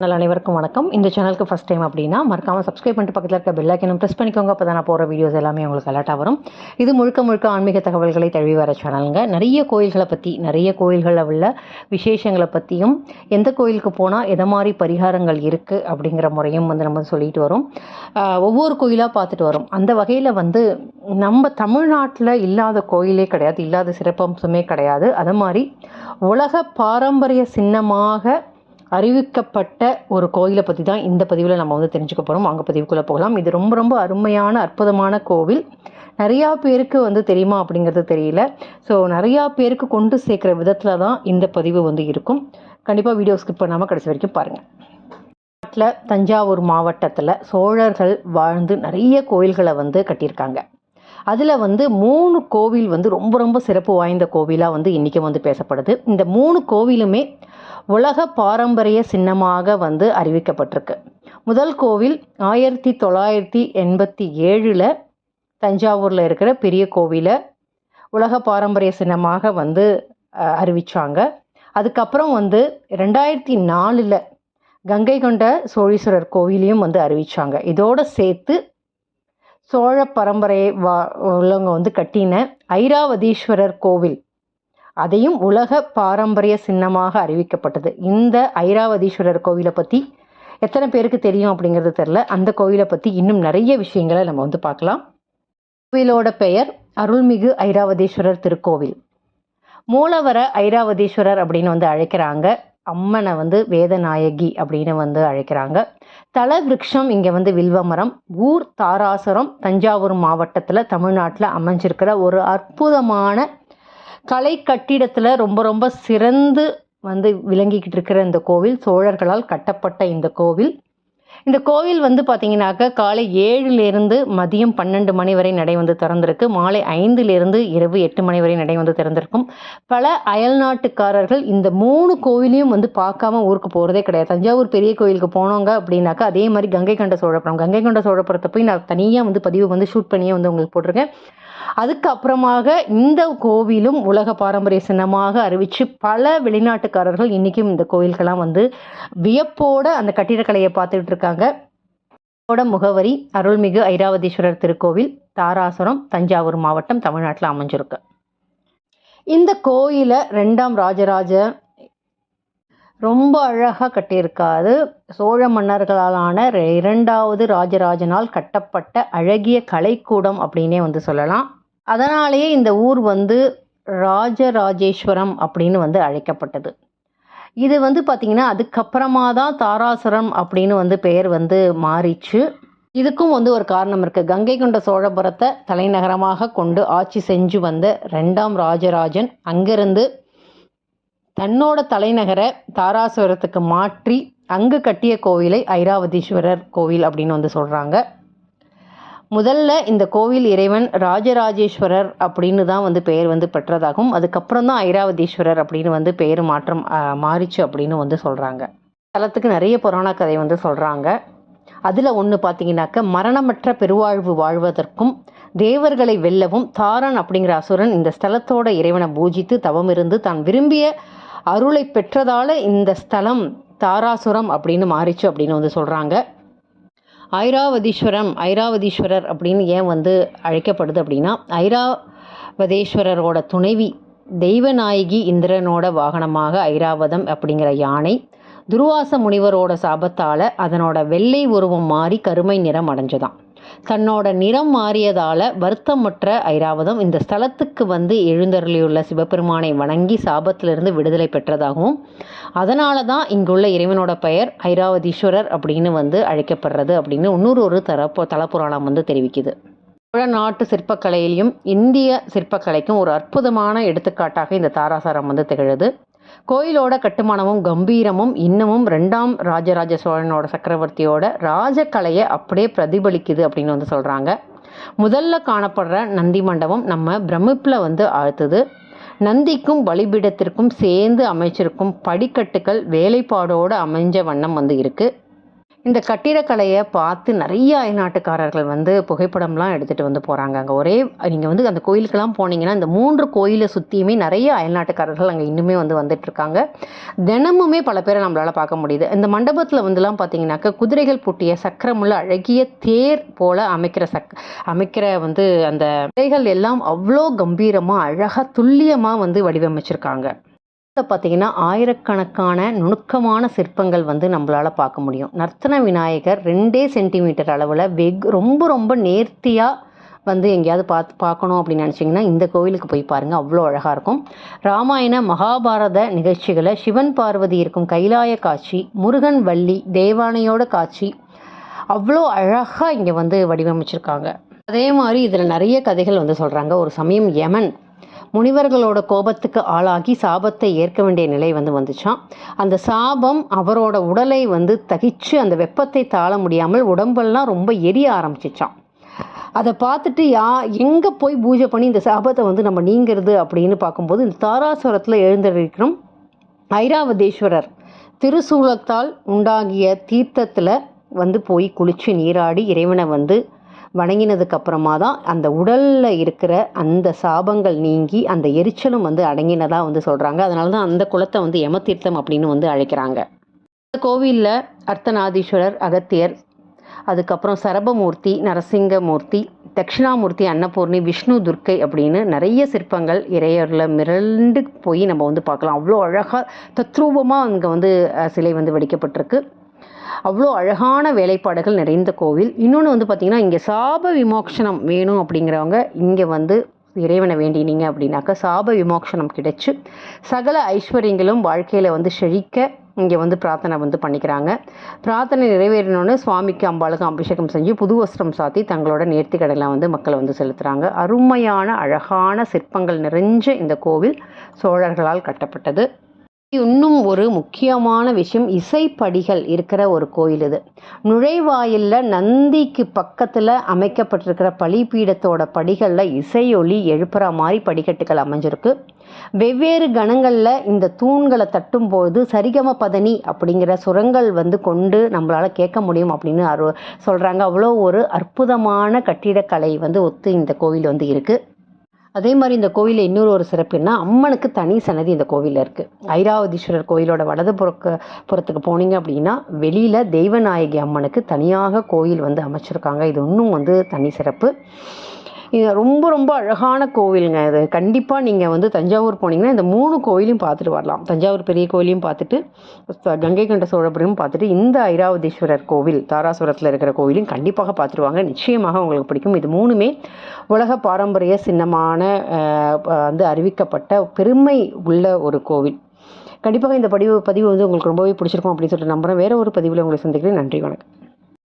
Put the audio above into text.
நல்ல அனைவருக்கும் வணக்கம். இந்த சேனலுக்கு ஃபஸ்ட் டைம் அப்படின்னா மறக்காமல் சப்ஸ்கிரைப் பண்ணிட்டு பக்கத்தில் இருக்க பெல் ஐக்கனும் ப்ரெஸ் பண்ணிக்கோங்க. அப்போ தான் நான் போகிற வீடியோஸ் எல்லாமே உங்களுக்கு அலர்ட்டாக வரும். இது முழுக்க முழுக்க ஆன்மீக தகவல்களை தழுவி வர சேனலுங்க நிறைய கோயில்களை பற்றி நிறைய கோயில்களில் உள்ள விசேஷங்களை பற்றியும் எந்த கோயிலுக்கு போனால் எதை மாதிரி பரிகாரங்கள் இருக்குது அப்படிங்கிற முறையும் வந்து நம்ம சொல்லிட்டு வரோம். ஒவ்வொரு கோயிலாக பார்த்துட்டு வரோம். அந்த வகையில் வந்து நம்ம தமிழ்நாட்டில் இல்லாத கோயிலே கிடையாது இல்லாத சிறப்பம்சமே கிடையாது. அது மாதிரி உலக பாரம்பரிய சின்னமாக அறிவிக்கப்பட்ட ஒரு கோயிலை பற்றி தான் இந்த பதிவில் நம்ம வந்து தெரிஞ்சுக்க போகிறோம் வாங்க பதிவுக்குள்ளே போகலாம். இது ரொம்ப ரொம்ப அருமையான அற்புதமான கோவில். நிறையா பேருக்கு வந்து தெரியுமா அப்படிங்கிறது தெரியல. ஸோ நிறையா பேருக்கு கொண்டு சேர்க்குற விதத்தில் தான் இந்த பதிவு வந்து இருக்கும். கண்டிப்பாக வீடியோ ஸ்கிப் பண்ணாமல் கடைசி வரைக்கும் பாருங்கள் நாட்டில் தஞ்சாவூர் மாவட்டத்தில் சோழர்கள் வாழ்ந்து நிறைய கோயில்களை வந்து கட்டியிருக்காங்க. அதில் வந்து மூணு கோவில் வந்து ரொம்ப ரொம்ப சிறப்பு வாய்ந்த கோவிலாக வந்து இன்றைக்கும் வந்து பேசப்படுது. இந்த மூணு கோவிலுமே உலக பாரம்பரிய சின்னமாக வந்து அறிவிக்கப்பட்டிருக்கு. முதல் கோவில் ஆயிரத்தி தொள்ளாயிரத்தி எண்பத்தி ஏழில் தஞ்சாவூரில் இருக்கிற பெரிய கோவிலை உலக பாரம்பரிய சின்னமாக வந்து அறிவித்தாங்க அதுக்கப்புறம் வந்து ரெண்டாயிரத்தி நாலில் கங்கை கொண்ட சோழீஸ்வரர் கோவிலையும் வந்து அறிவித்தாங்க இதோடு சேர்த்து சோழ பரம்பரை வா உள்ளவங்க வந்து கட்டின ஐராவதீஸ்வரர் கோவில். அதையும் உலக பாரம்பரிய சின்னமாக அறிவிக்கப்பட்டது. இந்த ஐராவதீஸ்வரர் கோவிலை பற்றி எத்தனை பேருக்கு தெரியும் அப்படிங்கிறது தெரில அந்த கோவிலை பற்றி இன்னும் நிறைய விஷயங்களை நம்ம வந்து பார்க்கலாம். கோவிலோட பெயர் அருள்மிகு ஐராவதீஸ்வரர் திருக்கோவில். மூலவர ஐராவதீஸ்வரர் அப்படின்னு வந்து அழைக்கிறாங்க. அம்மனை வந்து வேதநாயகி அப்படின்னு வந்து அழைக்கிறாங்க. தல விருட்சம் இங்கே வந்து வில்வமரம். ஊர் தாராசுரம் தஞ்சாவூர் மாவட்டத்தில் தமிழ்நாட்டில் அமைஞ்சிருக்கிற ஒரு அற்புதமான கலை கட்டிடத்தில் ரொம்ப ரொம்ப சிறந்து வந்து விளங்கிக்கிட்டு இருக்கிற இந்த கோவில் சோழர்களால் கட்டப்பட்ட இந்த கோவில். இந்த கோவில் வந்து பார்த்தீங்கன்னாக்க காலை ஏழுலேருந்து மதியம் பன்னெண்டு மணி வரை நடை வந்து திறந்திருக்கு. மாலை ஐந்துலேருந்து இரவு எட்டு மணி வரை நடை வந்து திறந்திருக்கும். பல அயல்நாட்டுக்காரர்கள் இந்த மூணு கோவிலையும் வந்து பார்க்காம ஊருக்கு போகிறதே கிடையாது. தஞ்சாவூர் பெரிய கோயிலுக்கு போனோங்க அப்படின்னாக்கா அதே மாதிரி கங்கை கொண்ட சோழபுரம். கங்கை கொண்ட சோழபுரத்தை போய் நான் தனியாக வந்து பதிவு வந்து ஷூட் பண்ணியே வந்து உங்களுக்கு போட்டிருக்கேன். அதுக்கப்புறமாக இந்த கோவிலும் உலக பாரம்பரிய சின்னமாக அறிவித்து பல வெளிநாட்டுக்காரர்கள் இன்றைக்கும் இந்த கோவிலுக்கெல்லாம் வந்து வியப்போட அந்த கட்டிடக்கலையை பார்த்துட்டு இருக்காங்க. இதோட முகவரி அருள்மிகு ஐராவதீஸ்வரர் திருக்கோவில் தாராசுரம் தஞ்சாவூர் மாவட்டம் தமிழ்நாட்டில் அமைஞ்சிருக்கு. இந்த கோயிலை ரெண்டாம் ராஜராஜ ரொம்ப அழகாக கட்டியிருக்காது சோழ மன்னர்களாலான ரெ- இரண்டாவது ராஜராஜனால் கட்டப்பட்ட அழகிய கலைக்கூடம் அப்படின்னே வந்து சொல்லலாம். அதனாலேயே இந்த ஊர் வந்து ராஜராஜேஸ்வரம் அப்படின்னு வந்து அழைக்கப்பட்டது. இது வந்து பார்த்திங்கன்னா அதுக்கப்புறமா தான் தாராசுரம் அப்படின்னு வந்து பெயர் வந்து மாறிச்சு. இதுக்கும் வந்து ஒரு காரணம் இருக்குது கங்கை கொண்ட சோழபுரத்தை தலைநகரமாக கொண்டு ஆட்சி செஞ்சு வந்த ரெண்டாம் ராஜராஜன் அங்கிருந்து தன்னோட தலைநகரை தாராசுரத்துக்கு மாற்றி அங்கு கட்டிய கோவிலை ஐராவதீஸ்வரர் கோவில் அப்படின்னு வந்து சொல்கிறாங்க முதல்ல இந்த கோவில் இறைவன் ராஜராஜேஸ்வரர் அப்படின்னு தான் வந்து பெயர் வந்து பெற்றதாகவும் அதுக்கப்புறம் தான் ஐராவதீஸ்வரர் அப்படின்னு வந்து பெயர் மாற்றம் மாறிச்சு அப்படின்னு வந்து சொல்கிறாங்க தலத்துக்கு நிறைய புராண கதை வந்து சொல்கிறாங்க அதில் ஒன்று பார்த்தீங்கன்னாக்க மரணமற்ற பெருவாழ்வு வாழ்வதற்கும் தேவர்களை வெல்லவும் தாரன் அப்படிங்கிற அசுரன் இந்த ஸ்தலத்தோட இறைவனை பூஜித்து தவம் இருந்து தான் விரும்பிய அருளை பெற்றதால இந்த ஸ்தலம் தாராசுரம் அப்படின்னு மாறிச்சு அப்படின்னு வந்து சொல்கிறாங்க ஐராவதீஸ்வரம் ஐராவதீஸ்வரர் அப்படின்னு ஏன் வந்து அழைக்கப்படுது அப்படின்னா ஐராவதேஸ்வரரோட துணைவி தெய்வநாயகி இந்திரனோட வாகனமாக ஐராவதம் அப்படிங்கிற யானை துருவாச முனிவரோட சாபத்தால் அதனோட வெள்ளை உருவம் மாறி கருமை நிறம் அடைஞ்சுதான் தன்னோட நிறம் மாறியதால வருத்தமற்ற ஐராவதம் இந்த ஸ்தலத்துக்கு வந்து எழுந்தருளியுள்ள சிவபெருமானை வணங்கி சாபத்திலிருந்து விடுதலை பெற்றதாகவும் அதனால தான் இங்குள்ள இறைவனோட பெயர் ஐராவதீஸ்வரர் அப்படின்னு வந்து அழைக்கப்படுறது அப்படின்னு இன்னொரு ஒரு தரப்பு தலப்புராணம் வந்து தெரிவிக்குது. சோழ நாட்டு சிற்பக்கலையிலையும் இந்திய சிற்பக்கலைக்கும் ஒரு அற்புதமான எடுத்துக்காட்டாக இந்த தாராசாரம் வந்து திகழுது. கோயிலோட கட்டுமானமும் கம்பீரமும் இன்னமும் ரெண்டாம் ராஜராஜ சோழனோட சக்கரவர்த்தியோட ராஜகலையை அப்படியே பிரதிபலிக்குது அப்படின்னு வந்து சொல்கிறாங்க முதல்ல காணப்படுற நந்தி மண்டபம் நம்ம பிரமிப்பில் வந்து ஆழ்த்துது. நந்திக்கும் பலிபீடத்திற்கும் சேர்ந்து அமைச்சிருக்கும் படிக்கட்டுகள் வேலைப்பாடோடு அமைஞ்ச வண்ணம் வந்து இருக்குது இந்த கட்டிடக்கலையை பார்த்து நிறைய அயல்நாட்டுக்காரர்கள் வந்து புகைப்படம்லாம் எடுத்துகிட்டு வந்து போகிறாங்க அங்கே ஒரே நீங்கள் வந்து அந்த கோயிலுக்கெல்லாம் போனீங்கன்னா இந்த மூன்று கோயிலை சுற்றியுமே நிறைய அயல்நாட்டுக்காரர்கள் அங்கே இன்னுமே வந்து வந்துட்டுருக்காங்க. தினமுமே பல பேரை நம்மளால் பார்க்க முடியுது. இந்த மண்டபத்தில் வந்துலாம் பார்த்தீங்கன்னாக்க குதிரைகள் பூட்டிய சக்கரமுள்ள அழகிய தேர் போல் அமைக்கிற சக் அமைக்கிற வந்து அந்த கலைகள் எல்லாம் அவ்வளோ கம்பீரமாக அழகாக துல்லியமாக வந்து வடிவமைச்சிருக்காங்க. பார்த்தீங்கன்னா ஆயிரக்கணக்கான நுணுக்கமான சிற்பங்கள் வந்து நம்மளால் பார்க்க முடியும். நர்த்தன விநாயகர் ரெண்டே சென்டிமீட்டர் அளவில் வெக் ரொம்ப ரொம்ப நேர்த்தியாக வந்து எங்கேயாவது பார்த்து பார்க்கணும் அப்படின்னு நினச்சிங்கன்னா இந்த கோவிலுக்கு போய் பாருங்கள் அவ்வளோ அழகாக இருக்கும். ராமாயண மகாபாரத நிகழ்ச்சிகளை சிவன் பார்வதி இருக்கும் கைலாய காட்சி முருகன் வள்ளி தேவானையோட காட்சி அவ்வளோ அழகாக இங்கே வந்து வடிவமைச்சிருக்காங்க. அதே மாதிரி இதில் நிறைய கதைகள் வந்து சொல்கிறாங்க ஒரு சமயம் யமன் முனிவர்களோட கோபத்துக்கு ஆளாகி சாபத்தை ஏற்க வேண்டிய நிலை வந்து வந்துச்சான். அந்த சாபம் அவரோட உடலை வந்து தகிச்சு அந்த வெப்பத்தை தாழ முடியாமல் உடம்பெல்லாம் ரொம்ப எரிய ஆரம்பிச்சிச்சான். அதை பார்த்துட்டு யா எங்கே போய் பூஜை பண்ணி இந்த சாபத்தை வந்து நம்ம நீங்கிறது? அப்படின்னு பார்க்கும்போது இந்த தாராசுரத்தில் எழுந்திருக்கிறோம் ஐராவதேஸ்வரர் திருசூலத்தால் உண்டாகிய தீர்த்தத்தில் வந்து போய் குளித்து நீராடி இறைவனை வந்து வணங்கினதுக்கு அப்புறமா தான் அந்த உடலில் இருக்கிற அந்த சாபங்கள் நீங்கி அந்த எரிச்சலும் வந்து அடங்கினதாக வந்து சொல்கிறாங்க அதனால தான் அந்த குளத்தை வந்து யமதீர்த்தம் அப்படின்னு வந்து அழைக்கிறாங்க. இந்த கோவிலில் அர்த்தநாதீஸ்வரர் அகத்தியர் அதுக்கப்புறம் சரபமூர்த்தி நரசிங்கமூர்த்தி தட்சிணாமூர்த்தி அன்னபூர்ணி விஷ்ணு துர்க்கை அப்படின்னு நிறைய சிற்பங்கள் இறையரில் மிரண்டு போய் நம்ம வந்து பார்க்கலாம். அவ்வளோ அழகாக தத்ரூபமாக அங்கே வந்து சிலை வந்து வெடிக்கப்பட்டிருக்கு. அவ்வளோ அழகான வேலைப்பாடுகள் நிறைந்த கோவில். இன்னொன்று வந்து பார்த்திங்கன்னா இங்கே சாப விமோக்ஷனம் வேணும் அப்படிங்கிறவங்க இங்கே வந்து இறைவனை வேண்டினீங்க அப்படின்னாக்கா சாப விமோக்ஷனம் கிடைச்சி சகல ஐஸ்வர்யங்களும் வாழ்க்கையில் வந்து செழிக்க இங்கே வந்து பிரார்த்தனை வந்து பண்ணிக்கிறாங்க. பிரார்த்தனை நிறைவேறினோன்னு சுவாமிக்கு அம்பாளுக்கு அபிஷேகம் செஞ்சு புது வஸ்திரம் சாத்தி தங்களோட நேர்த்தி வந்து மக்கள் வந்து செலுத்துகிறாங்க அருமையான அழகான சிற்பங்கள் நிறைஞ்ச இந்த கோவில் சோழர்களால் கட்டப்பட்டது. இன்னும் ஒரு முக்கியமான விஷயம் இசைப்படிகள் இருக்கிற ஒரு கோயில் இது. நுழைவாயிலில் நந்திக்கு பக்கத்தில் அமைக்கப்பட்டிருக்கிற பலிபீடத்தோட படிகளில் இசையொலி எழுப்புற மாதிரி படிக்கட்டுகள் அமைஞ்சிருக்கு. வெவ்வேறு கணங்களில் இந்த தூண்களை தட்டும்போது சரிகம பதனி அப்படிங்கிற சுரங்கள் வந்து கொண்டு நம்மளால் கேட்க முடியும் அப்படின்னு அரு சொல்கிறாங்க அவ்வளோ ஒரு அற்புதமான கட்டிடக்கலை வந்து ஒத்து இந்த கோவில் வந்து இருக்குது அதே மாதிரி இந்த கோவிலில் இன்னொரு ஒரு சிறப்புன்னா அம்மனுக்கு தனி சன்னதி இந்த கோவிலில் இருக்குது ஐராவதீஸ்வரர் கோயிலோட வலது புறக்க புறத்துக்கு போனீங்க அப்படின்னா வெளியில் தெய்வநாயகி அம்மனுக்கு தனியாக கோயில் வந்து அமைச்சிருக்காங்க. இது இன்னும் வந்து தனி சிறப்பு. இது ரொம்ப ரொம்ப அழகான கோவிலுங்க இது. கண்டிப்பாக நீங்கள் வந்து தஞ்சாவூர் போனீங்கன்னா இந்த மூணு கோயிலையும் பார்த்துட்டு வரலாம். தஞ்சாவூர் பெரிய கோயிலையும் பார்த்துட்டு கங்கை கண்ட சோழபுரம் பார்த்துட்டு இந்த ஐராவதீஸ்வரர் கோவில் தாராசுரத்தில் இருக்கிற கோவிலையும் கண்டிப்பாக பார்த்துட்டு வாங்க. நிச்சயமாக உங்களுக்கு பிடிக்கும். இது மூணுமே உலக பாரம்பரிய சின்னமான வந்து அறிவிக்கப்பட்ட பெருமை உள்ள ஒரு கோவில். கண்டிப்பாக இந்த பதிவு பதிவு வந்து உங்களுக்கு ரொம்பவே பிடிச்சிருக்கும் அப்படின்னு சொல்லிட்டு நம்புகிறேன் வேறு ஒரு பதிவில் உங்களை சந்திக்கிறேன். நன்றி வணக்கம்.